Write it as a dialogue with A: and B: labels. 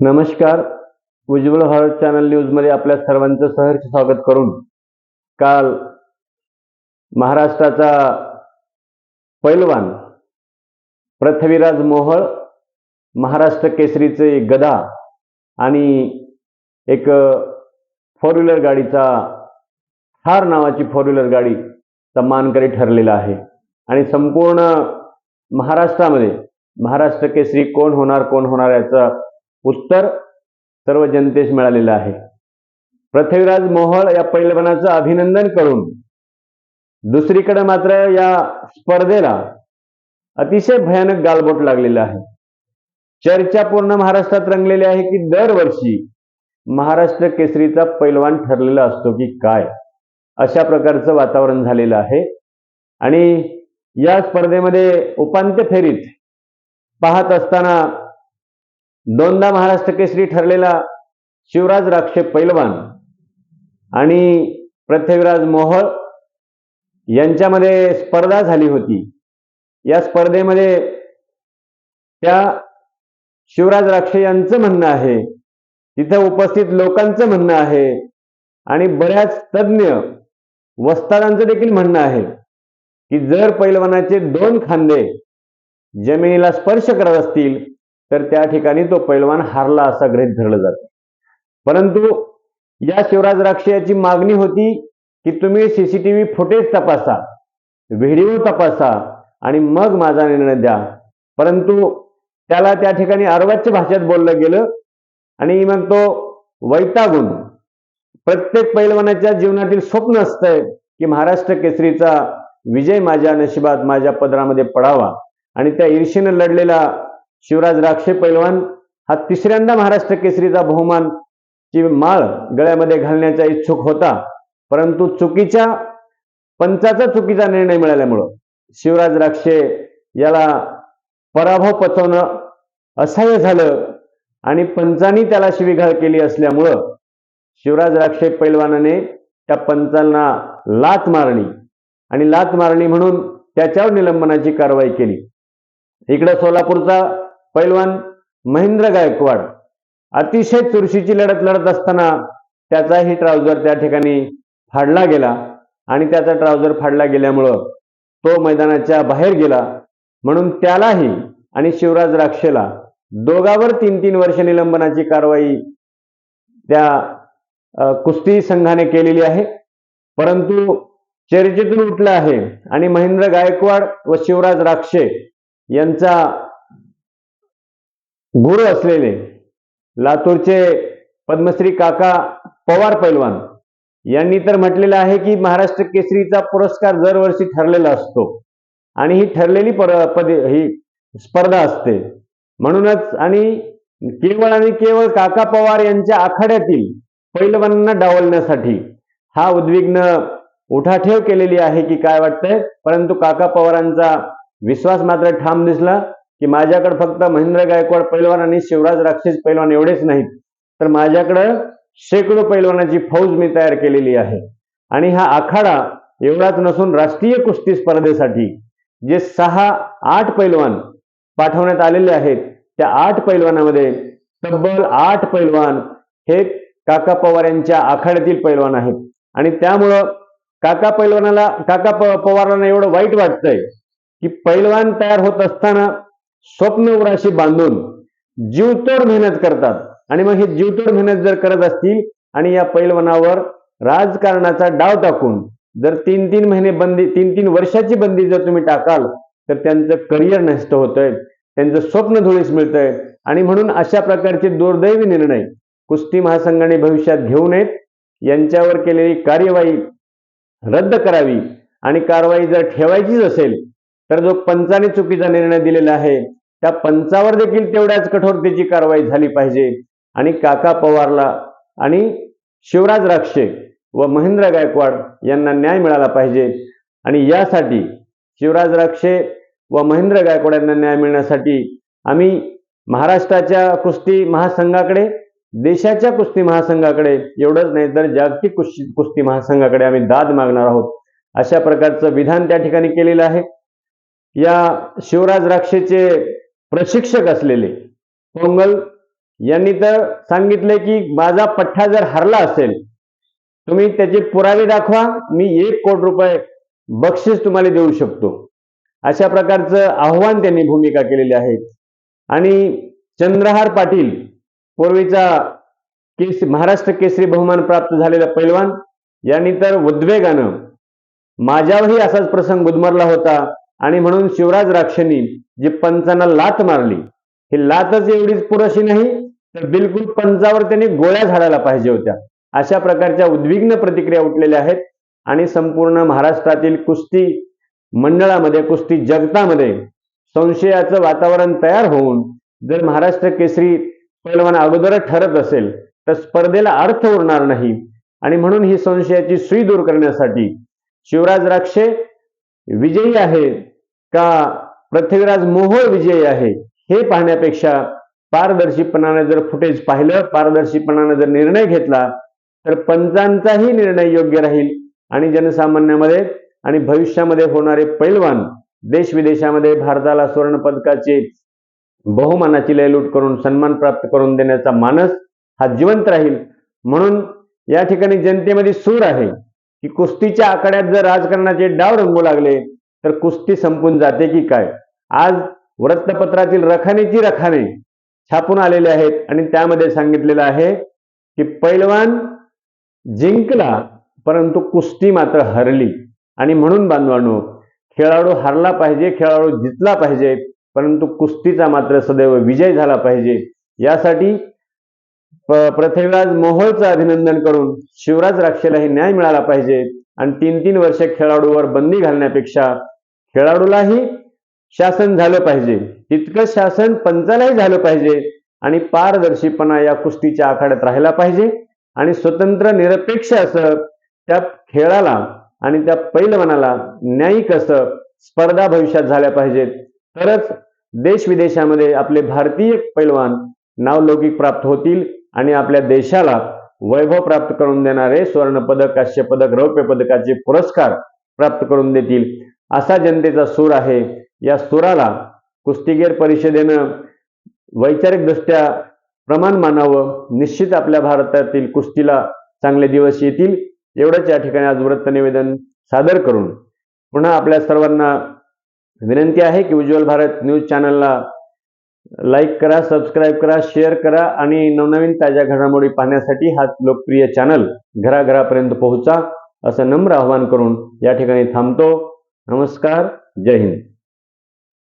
A: नमस्कार. उज्ज्वल भारत चॅनल न्यूजमध्ये आपल्या सर्वांचं सहर्ष स्वागत करून काल महाराष्ट्राचा पैलवान पृथ्वीराज मोहळ महाराष्ट्र केसरीचे गदा आणि एक फोर व्हीलर गाडीचा थार नावाची फोर व्हीलर गाडीचा मानकरी ठरलेला आहे. आणि संपूर्ण महाराष्ट्रामध्ये महाराष्ट्र केसरी कोण होणार कोण होणार याचं उत्तर सर्व जनतेस मिळालेलं आहे. पृथ्वीराज मोहळ या पैलवानाचं अभिनंदन करून दुसरीकडे मात्र या स्पर्धेला अतिशय भयानक गालबोट लागलेलं आहे. चर्चा पूर्ण महाराष्ट्रात रंगलेली आहे की दरवर्षी महाराष्ट्र केसरीचा पैलवान ठरलेला असतो की काय? अशा प्रकारचं वातावरण झालेलं आहे. आणि या स्पर्धेमध्ये उपांत्य फेरीत पाहत असताना दोनदा महाराष्ट्र केसरी ठरलेला शिवराज राक्षे पैलवान आणि पृथ्वीराज मोहळ यांच्यामध्ये स्पर्धा झाली होती. या स्पर्धेमध्ये त्या शिवराज राक्षे यांचं म्हणणं आहे तिथं उपस्थित लोकांचं म्हणणं आहे आणि बऱ्याच तज्ज्ञ वस्तादांचं देखील म्हणणं आहे की जर पैलवानाचे दोन खांदे जमिनीला स्पर्श करत असतील तर त्या ठिकाणी तो पैलवान हारला असा गृहीत धरलं जातं. परंतु या शिवराज राक्षे याची मागणी होती की तुम्ही सीसीटीव्ही फुटेज तपासा व्हिडिओ तपासा आणि मग माझा निर्णय द्या. परंतु त्याला त्या ठिकाणी अर्वाच्य भाषेत बोललं गेलं आणि मग तो वैतागून. प्रत्येक पैलवानाच्या जीवनातील स्वप्न असतंय की महाराष्ट्र केसरीचा विजय माझ्या नशिबात माझ्या पदरामध्ये पडावा आणि त्या ईर्षेनं लढलेला शिवराज राक्षे पैलवान हा तिसऱ्यांदा महाराष्ट्र केसरीचा बहुमान ची माळ गळ्यामध्ये घालण्याचा इच्छुक होता. परंतु चुकीच्या पंचाचा चुकीचा निर्णय मिळाल्यामुळं शिवराज राक्षे याला पराभव पचवणं असह्य झालं आणि पंचांनी त्याला शिवीघाळ केली असल्यामुळं शिवराज राक्षे पैलवानाने त्या पंचांना लात मारणी आणि लात मारणी म्हणून त्याच्यावर निलंबनाची कारवाई केली. इकडं सोलापूरचा पैलवान महेंद्र गायकवाड अतिशय चुरशीची लढत लढत असताना त्याचाही ट्राउझर त्या ठिकाणी फाडला गेला. आणि त्याचा ट्राउझर फाडला गेल्यामुळं तो मैदानाच्या बाहेर गेला. म्हणून त्यालाही आणि शिवराज राक्षेला दोघावर तीन तीन वर्ष निलंबनाची कारवाई त्या कुस्ती संघाने केलेली आहे. परंतु चर्चेतून उठलं आहे. आणि महेंद्र गायकवाड व शिवराज राक्षे यांचा गुरु असलेले लातूरचे पद्मश्री काका पवार पैलवान यांनी तर म्हटलेलं आहे की महाराष्ट्र केसरीचा पुरस्कार दरवर्षी ठरलेला असतो. आणि ही ठरलेली पर पद ही स्पर्धा असते. म्हणूनच आणि केवळ आणि केवळ काका पवार यांच्या आखाड्यातील पैलवानांना डावलण्यासाठी हा उद्विग्न उठाठेव केलेली आहे की काय वाटतंय? परंतु काका पवारांचा विश्वास मात्र ठाम दिसला. की माझ्याकडे फक्त महेंद्र गायकवाड पैलवान आणि शिवराज राक्षस पैलवान एवढेच नाहीत. तर माझ्याकडं शेकडो पैलवानाची फौज मी तयार केलेली आहे. आणि हा आखाडा एवढाच नसून राष्ट्रीय कुस्ती स्पर्धेसाठी जे सहा आठ पैलवान पाठवण्यात आलेले आहेत त्या आठ पैलवानामध्ये तब्बल आठ पैलवान हे काका पवार यांच्या आखाड्यातील पैलवान आहेत. आणि त्यामुळं काका पैलवानाला काका पवारांना एवढं वाईट वाटतंय की पैलवान तयार होत असताना स्वप्न उराशी बांधून जीवतोड मेहनत करतात. आणि मग हे जीवतोड मेहनत जर करत असतील आणि या पैलवानावर राजकारणाचा डाव टाकून जर तीन तीन महिने बंदी तीन तीन वर्षाची बंदी जर तुम्ही टाकाल तर त्यांचं करिअर नष्ट होतंय. त्यांचं स्वप्न धुळीस मिळतंय. आणि म्हणून अशा प्रकारचे दुर्दैवी निर्णय कुस्ती महासंघाने भविष्यात घेऊ नयेत. यांच्यावर केलेली कार्यवाही रद्द करावी. आणि कारवाई जर ठेवायचीच असेल तर जो पंचाने चुकीचा निर्णय दिलेला आहे त्या पंचावर देखील तेवढ्याच कठोरतेची कारवाई झाली पाहिजे. आणि काका पवारला आणि शिवराज राक्षे व महेंद्र गायकवाड यांना न्याय मिळाला पाहिजे. आणि यासाठी शिवराज राक्षे व महेंद्र गायकवाड यांना न्याय मिळण्यासाठी आम्ही महाराष्ट्राच्या कुस्ती महासंघाकडे देशाच्या कुस्ती महासंघाकडे एवढंच नाही तर जागतिक कुस्ती कुस्ती महासंघाकडे आम्ही दाद मागणार आहोत. अशा प्रकारचं विधान त्या ठिकाणी केलेलं आहे. या शिवराज राक्षेचे प्रशिक्षक असलेले. पोंगल यांनी तर सांगितले की माझा पठ्ठा जर हरला असेल तुम्ही त्याचे पुरावे दाखवा मी एक कोटी रुपये बक्षीस तुम्हाला देऊ शकतो. अशा प्रकारचं आव्हान त्यांनी भूमिका केलेली आहे. आणि चंद्रहार पाटील पूर्वीचा केस महाराष्ट्र केसरी बहुमान प्राप्त झालेला पैलवान यांनी तर उद्वेगानं माझ्यावरही असाच प्रसंग गुदमरला होता. आणि म्हणून शिवराज राक्षनी जी पंचांना लात मारली ही लातच एवढीच पुरेशी नाही तर बिलकुल पंचावर त्यांनी गोळ्या झाडायला पाहिजे होत्या. अशा प्रकारच्या उद्विग्न प्रतिक्रिया उठलेल्या आहेत. आणि संपूर्ण महाराष्ट्रातील कुस्ती मंडळामध्ये कुस्ती जगतामध्ये संशयाचं वातावरण तयार होऊन जर महाराष्ट्र केसरी पैलवान अगोदरच ठरत असेल तर स्पर्धेला अर्थ उरणार नाही. आणि म्हणून ही संशयाची सुई दूर करण्यासाठी शिवराज राक्षे विजयी आहे का पृथ्वीराज मोहोळ विजयी आहे हे पाहण्यापेक्षा पारदर्शीपणाने जर फुटेज पाहिलं पारदर्शीपणाने जर निर्णय घेतला तर पंचांचाही निर्णय योग्य राहील. आणि जनसामान्यामध्ये आणि भविष्यामध्ये होणारे पैलवान देश विदेशामध्ये भारताला सुवर्ण पदकाचे बहुमानाची लयलूट करून सन्मान प्राप्त करून देण्याचा मानस हा जिवंत राहील. म्हणून या ठिकाणी जनतेमध्ये सूर आहे की कुस्तीच्या आखाड्यात जर राजकारणाचे डाव रंगू लागले तर कुस्ती संपून जाते की काय? आज वृत्तपत्रातील रखानेची रखाने छापून आलेले आहेत आणि त्यामध्ये सांगितलेलं आहे की पैलवान जिंकला परंतु कुस्ती मात्र हरली. आणि म्हणून बांधवानो खेळाडू हरला पाहिजे खेळाडू जितला पाहिजे परंतु कुस्तीचा मात्र सदैव विजय झाला पाहिजे. यासाठी पृथ्वीराज मोहोळचं अभिनंदन करून शिवराज राक्षेलाही न्याय मिळाला पाहिजे. आणि तीन तीन वर्ष खेळाडूवर बंदी घालण्यापेक्षा खेळाडूलाही शासन झालं पाहिजे. तितकं शासन पंचालाही झालं पाहिजे आणि पारदर्शीपणा या कुस्तीच्या आखाड्यात राहिला पाहिजे आणि स्वतंत्र निरपेक्ष असं त्या खेळाला आणि त्या पैलवानाला न्यायिक असं स्पर्धा भविष्यात झाल्या पाहिजेत. तरच देश विदेशामध्ये आपले भारतीय पैलवान नावलौकिक प्राप्त होतील आणि आपल्या देशाला वैभव प्राप्त करून देणारे स्वर्ण पदक काश्य पदक रौप्य पदकाचे पुरस्कार प्राप्त करून देतील. असा जनतेचा सूर आहे. या सुराला कुस्तीगीर परिषदेनं वैचारिकदृष्ट्या प्रमाण मानावं. निश्चित आपल्या भारतातील कुस्तीला चांगले दिवस येतील. एवढंच या ठिकाणी आज वृत्त निवेदन सादर करून पुन्हा आपल्या सर्वांना विनंती आहे की उज्ज्वल भारत न्यूज चॅनलला लाईक करा सबस्क्राईब करा शेअर करा आणि नवनवीन ताज्या घडामोडी पाहण्यासाठी हा लोकप्रिय चॅनल घराघरापर्यंत पोहोचा असं नम्र आवाहन करून या ठिकाणी थांबतो. नमस्कार जय हिंद.